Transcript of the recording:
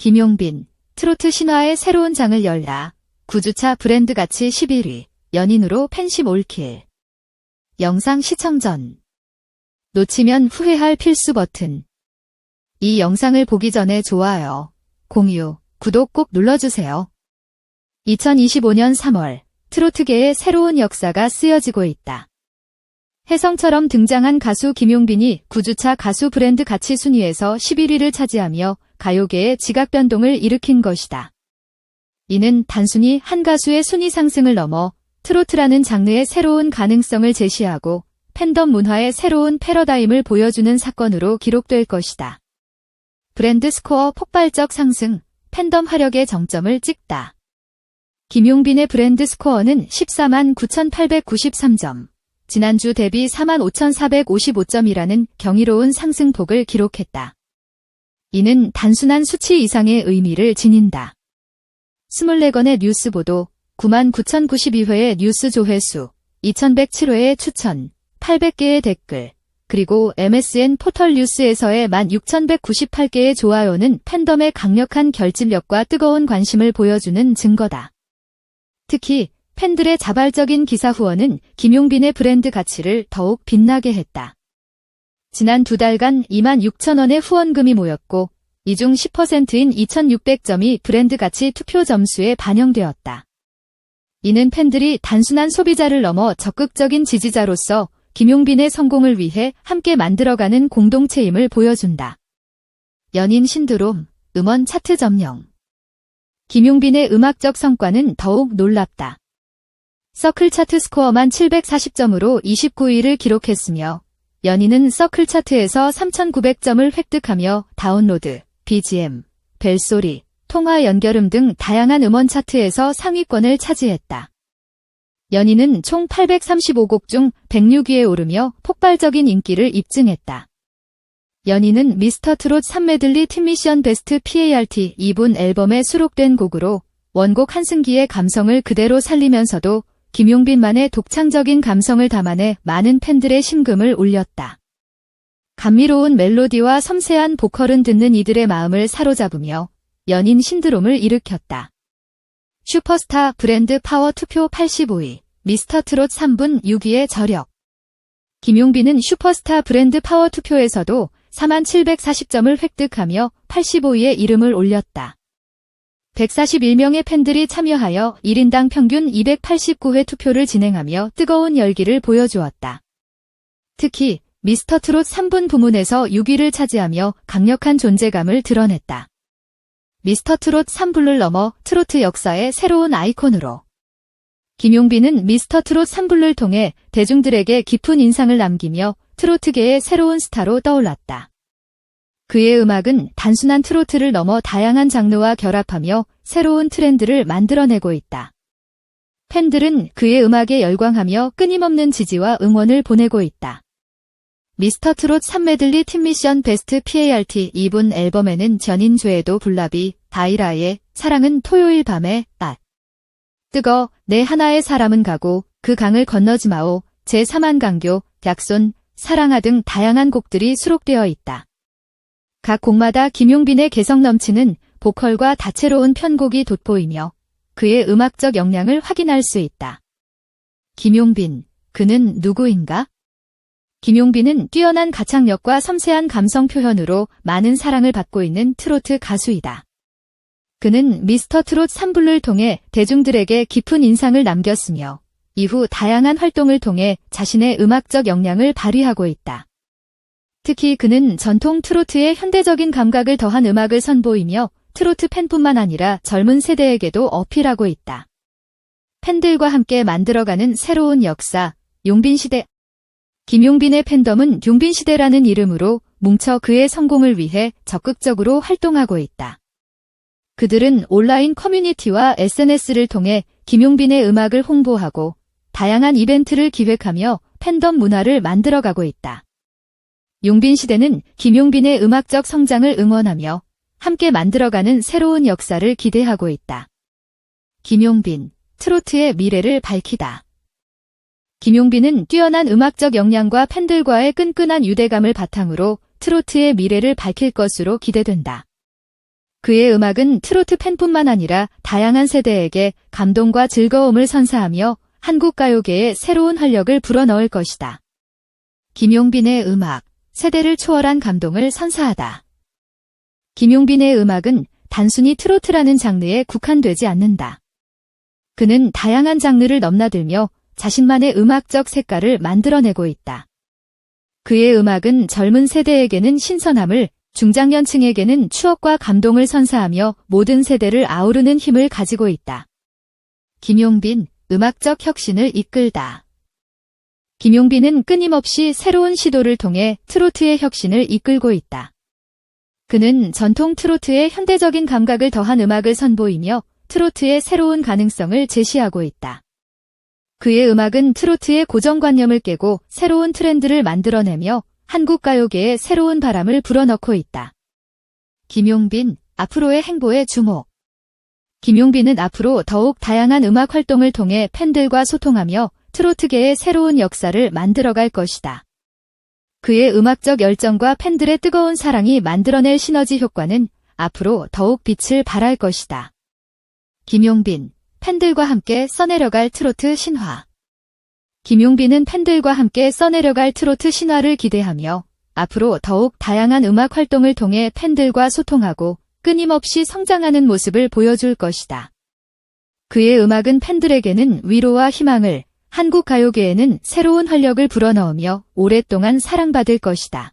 김용빈, 트로트 신화의 새로운 장을 열라. 구주차 브랜드 가치 11위. 연인으로 팬심 올킬. 영상 시청 전. 놓치면 후회할 필수 버튼. 이 영상을 보기 전에 좋아요, 공유, 구독 꼭 눌러주세요. 2025년 3월, 트로트계의 새로운 역사가 쓰여지고 있다. 혜성처럼 등장한 가수 김용빈이 9주차 가수 브랜드 가치 순위에서 11위를 차지하며 가요계의 지각 변동을 일으킨 것이다. 이는 단순히 한 가수의 순위 상승을 넘어 트로트라는 장르의 새로운 가능성을 제시하고 팬덤 문화의 새로운 패러다임을 보여주는 사건으로 기록될 것이다. 브랜드 스코어 폭발적 상승, 팬덤 화력의 정점을 찍다. 김용빈의 브랜드 스코어는 14만 9,893점, 지난주 대비 4만 5,455점이라는 경이로운 상승폭을 기록했다. 이는 단순한 수치 이상의 의미를 지닌다. 24건의 뉴스 보도, 9만 9,092회의 뉴스 조회수, 2,107회의 추천, 800개의 댓글, 그리고 MSN 포털 뉴스에서의 16,198개의 좋아요는 팬덤의 강력한 결집력과 뜨거운 관심을 보여주는 증거다. 특히 팬들의 자발적인 기사 후원은 김용빈의 브랜드 가치를 더욱 빛나게 했다. 지난 두 달간 2만 6천 원의 후원금이 모였고 이 중 10%인 2,600점이 브랜드 가치 투표 점수에 반영되었다. 이는 팬들이 단순한 소비자를 넘어 적극적인 지지자로서 김용빈의 성공을 위해 함께 만들어가는 공동체임을 보여준다. 연인 신드롬, 음원 차트 점령. 김용빈의 음악적 성과는 더욱 놀랍다. 서클 차트 스코어만 740점으로 29위를 기록했으며 연인은 서클 차트에서 3,900점을 획득하며 다운로드, BGM, 벨소리, 통화 연결음 등 다양한 음원 차트에서 상위권을 차지했다. 연인은 총 835곡 중 106위에 오르며 폭발적인 인기를 입증했다. 연인은 미스터 트롯 3메들리 팀미션 베스트 PART 2분 앨범에 수록된 곡으로 원곡 한승기의 감성을 그대로 살리면서도 김용빈만의 독창적인 감성을 담아내 많은 팬들의 심금을 울렸다. 감미로운 멜로디와 섬세한 보컬은 듣는 이들의 마음을 사로잡으며 연인 신드롬을 일으켰다. 슈퍼스타 브랜드 파워 투표 85위, 미스터 트롯 3분 6위의 저력. 김용빈은 슈퍼스타 브랜드 파워 투표에서도 4만 740점을 획득하며 85위에 이름을 올렸다. 141명의 팬들이 참여하여 1인당 평균 289회 투표를 진행하며 뜨거운 열기를 보여주었다. 특히 미스터 트롯 3분 부문에서 6위를 차지하며 강력한 존재감을 드러냈다. 미스터 트롯 3분을 넘어 트로트 역사의 새로운 아이콘으로 김용빈은 미스터 트롯 3분을 통해 대중들에게 깊은 인상을 남기며 트로트계의 새로운 스타로 떠올랐다. 그의 음악은 단순한 트로트를 넘어 다양한 장르와 결합하며 새로운 트렌드를 만들어내고 있다. 팬들은 그의 음악에 열광하며 끊임없는 지지와 응원을 보내고 있다. 미스터 트롯 3메들리 팀미션 베스트 PART 2분 앨범에는 전인조에도 불나비, 다이라의 사랑은 토요일 밤에 앗. 뜨거, 내 하나의 사람은 가고, 그 강을 건너지 마오, 제3한 강교, 약손, 사랑아 등 다양한 곡들이 수록되어 있다. 각 곡마다 김용빈의 개성 넘치는 보컬과 다채로운 편곡이 돋보이며 그의 음악적 역량을 확인할 수 있다. 김용빈, 그는 누구인가? 김용빈은 뛰어난 가창력과 섬세한 감성 표현으로 많은 사랑을 받고 있는 트로트 가수이다. 그는 미스터 트롯 3부를 통해 대중들에게 깊은 인상을 남겼으며 이후 다양한 활동을 통해 자신의 음악적 역량을 발휘하고 있다. 특히 그는 전통 트로트의 현대적인 감각을 더한 음악을 선보이며 트로트 팬뿐만 아니라 젊은 세대에게도 어필하고 있다. 팬들과 함께 만들어가는 새로운 역사, 용빈시대 김용빈의 팬덤은 용빈시대라는 이름으로 뭉쳐 그의 성공을 위해 적극적으로 활동하고 있다. 그들은 온라인 커뮤니티와 SNS를 통해 김용빈의 음악을 홍보하고 다양한 이벤트를 기획하며 팬덤 문화를 만들어가고 있다. 용빈 시대는 김용빈의 음악적 성장을 응원하며 함께 만들어가는 새로운 역사를 기대하고 있다. 김용빈, 트로트의 미래를 밝히다. 김용빈은 뛰어난 음악적 역량과 팬들과의 끈끈한 유대감을 바탕으로 트로트의 미래를 밝힐 것으로 기대된다. 그의 음악은 트로트 팬뿐만 아니라 다양한 세대에게 감동과 즐거움을 선사하며 한국 가요계에 새로운 활력을 불어넣을 것이다. 김용빈의 음악, 세대를 초월한 감동을 선사하다. 김용빈의 음악은 단순히 트로트라는 장르에 국한되지 않는다. 그는 다양한 장르를 넘나들며 자신만의 음악적 색깔을 만들어내고 있다. 그의 음악은 젊은 세대에게는 신선함을, 중장년층에게는 추억과 감동을 선사하며 모든 세대를 아우르는 힘을 가지고 있다. 김용빈, 음악적 혁신을 이끌다. 김용빈은 끊임없이 새로운 시도를 통해 트로트의 혁신을 이끌고 있다. 그는 전통 트로트의 현대적인 감각을 더한 음악을 선보이며 트로트의 새로운 가능성을 제시하고 있다. 그의 음악은 트로트의 고정관념을 깨고 새로운 트렌드를 만들어내며 한국 가요계에 새로운 바람을 불어넣고 있다. 김용빈, 앞으로의 행보에 주목. 김용빈은 앞으로 더욱 다양한 음악 활동을 통해 팬들과 소통하며 트로트계의 새로운 역사를 만들어갈 것이다. 그의 음악적 열정과 팬들의 뜨거운 사랑이 만들어낼 시너지 효과는 앞으로 더욱 빛을 발할 것이다. 김용빈, 팬들과 함께 써내려갈 트로트 신화. 김용빈은 팬들과 함께 써내려갈 트로트 신화를 기대하며 앞으로 더욱 다양한 음악 활동을 통해 팬들과 소통하고 끊임없이 성장하는 모습을 보여줄 것이다. 그의 음악은 팬들에게는 위로와 희망을, 한국 가요계에는 새로운 활력을 불어넣으며 오랫동안 사랑받을 것이다.